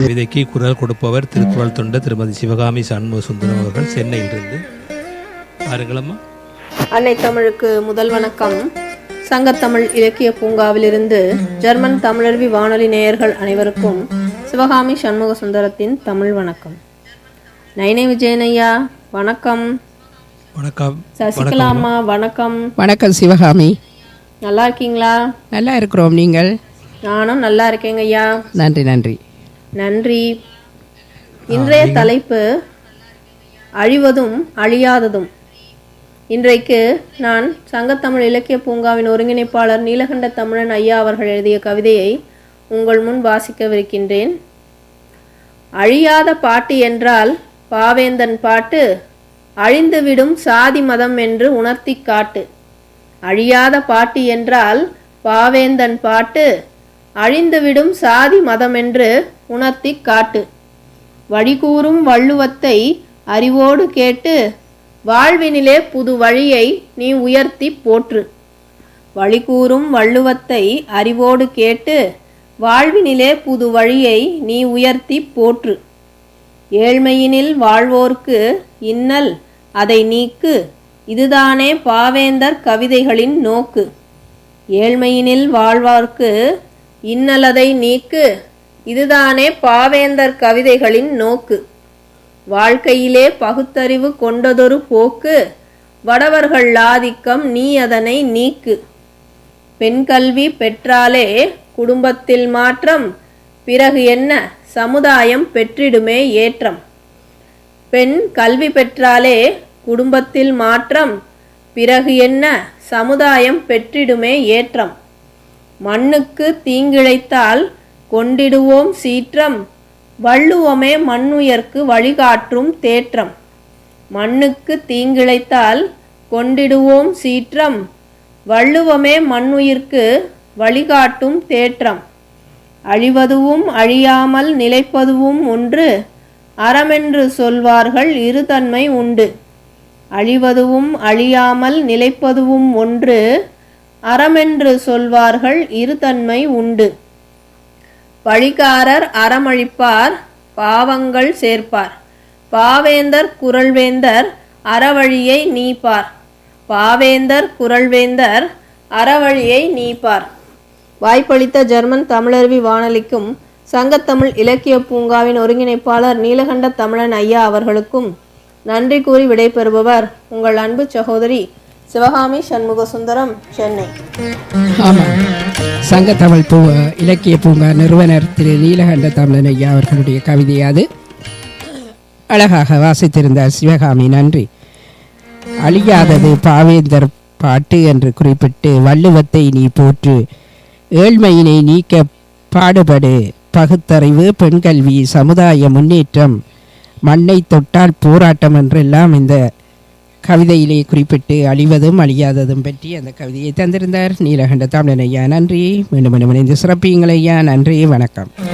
விதைக்கு குரல் கொடுப்பவர் திருக்குறள் தொண்ட திருமதி சிவகாமி சண்முக சுந்தரம் அவர்கள் சென்னையிலிருந்து. பாருங்களம்மா. அன்னை தமிழுக்கு முதல் வணக்கம். சங்கத்தமிழ் இலக்கிய பூங்காவிலிருந்து ஜெர்மன் தமிழருவி வானொலி நேயர்கள் அனைவருக்கும் சிவகாமி சண்முக சுந்தரத்தின் தமிழ் வணக்கம். நைனை விஜயனையா வணக்கம். வணக்கம். சசிகலா அம்மா வணக்கம். வணக்கம் சிவகாமி. நல்லா இருக்கீங்களா? நல்லா இருக்கிறோம் நீங்கள்? நானும் நல்லா இருக்கேங்க ஐயா நன்றி நன்றி. நன்றி. இன்றைய தலைப்பு அழிவதும் அழியாததும். இன்றைக்கு நான் சங்கத்தமிழ் இலக்கிய பூங்காவின் ஒருங்கிணைப்பாளர் நீலகண்ட தமிழன் ஐயா அவர்கள் எழுதிய கவிதையை உங்கள் முன் வாசிக்கவிருக்கின்றேன். அழியாத பாட்டு என்றால் பாவேந்தன் பாட்டு அழிந்துவிடும் சாதி மதம் என்று உணர்த்தி காட்டு. அழியாத பாட்டு என்றால் பாவேந்தன் பாட்டு அழிந்துவிடும் சாதி மதமென்று உணர்த்தி காட்டு. வழிகூறும் வள்ளுவத்தை அறிவோடு கேட்டு வாழ்வினிலே புது வழியை நீ உயர்த்தி போற்று. வழிகூறும் வள்ளுவத்தை அறிவோடு கேட்டு வாழ்வினிலே புது வழியை நீ உயர்த்தி போற்று. ஏழ்மையினில் வாழ்வோர்க்கு இன்னல் அதை நீக்கு இதுதானே பாவேந்தர் கவிதைகளின் நோக்கு. ஏழ்மையினில் வாழ்வார்க்கு இன்னலதை நீக்கு இதுதானே பாவேந்தர் கவிதைகளின் நோக்கு. வாழ்க்கையிலே பகுத்தறிவு கொண்டதொரு போக்கு வடவர்கள் ஆதிக்கம் நீ அதனை நீக்கு. பெண் கல்வி பெற்றாலே குடும்பத்தில் மாற்றம் பிறகு என்ன சமுதாயம் பெற்றிடுமே ஏற்றம். பெண் கல்வி பெற்றாலே குடும்பத்தில் மாற்றம் பிறகு என்ன சமுதாயம் பெற்றிடுமே ஏற்றம். மண்ணுக்கு தீங்கிழைத்தால் கொண்டிடுவோம் சீற்றம். வள்ளுவமே மண்ணுயர்க்கு வழிகாற்றும் தேற்றம். மண்ணுக்கு தீங்கிழைத்தால் கொண்டிடுவோம் சீற்றம். வள்ளுவமே மண்ணுயிர்க்கு வழிகாட்டும் தேற்றம். அழிவதுவும் அழியாமல் நிலைப்பதுவும் ஒன்று அறமென்று சொல்வார்கள் இருதன்மை உண்டு. அழிவதுவும் அழியாமல் நிலைப்பதுவும் ஒன்று அறமென்று சொல்வார்கள் இருதன்மை உண்டு. வழிகாரர் அறமழிப்பார் பாவங்கள் சேர்ப்பார். பாவேந்தர் குரல்வேந்தர் அறவழியை நீப்பார். பாவேந்தர் குரல்வேந்தர் அறவழியை நீப்பார். வாய்ப்பளித்த ஜெர்மன் தமிழருவி வானொலிக்கும் சங்கத்தமிழ் இலக்கிய பூங்காவின் ஒருங்கிணைப்பாளர் நீலகண்ட தமிழன் ஐயா அவர்களுக்கும் நன்றி கூறி விடைபெறுபவர் உங்கள் அன்பு சகோதரி சிவகாமி சண்முக சுந்தரம் சென்னை. ஆமாம் தமிழ் பூ இலக்கிய பூங்கா நிறுவனர் திரு நீலகண்ட தமிழன் ஐயா அவர்களுடைய கவிதை அது. அழகாக வாசித்திருந்தார் சிவகாமி நன்றி. அழியாதது பாவேந்தர் பாட்டு என்று குறிப்பிட்டு வள்ளுவத்தை நீ போற்று. ஏழ்மையினை நீக்க பாடுபடு. பகுத்தறிவு பெண்கல்வி சமுதாய முன்னேற்றம். மண்ணை தொட்டால் போராட்டம் என்றெல்லாம் இந்த கவிதையிலே குறிப்பிட்டு அழிவதும் அழியாததும் பற்றி அந்த கவிதையை தந்திருந்தார் நீலகண்ட தமிழன் ஐயா. நன்றி. மீண்டும் மீண்டும் இணைந்து சிறப்பியுங்கள் ஐயா. நன்றி. வணக்கம்.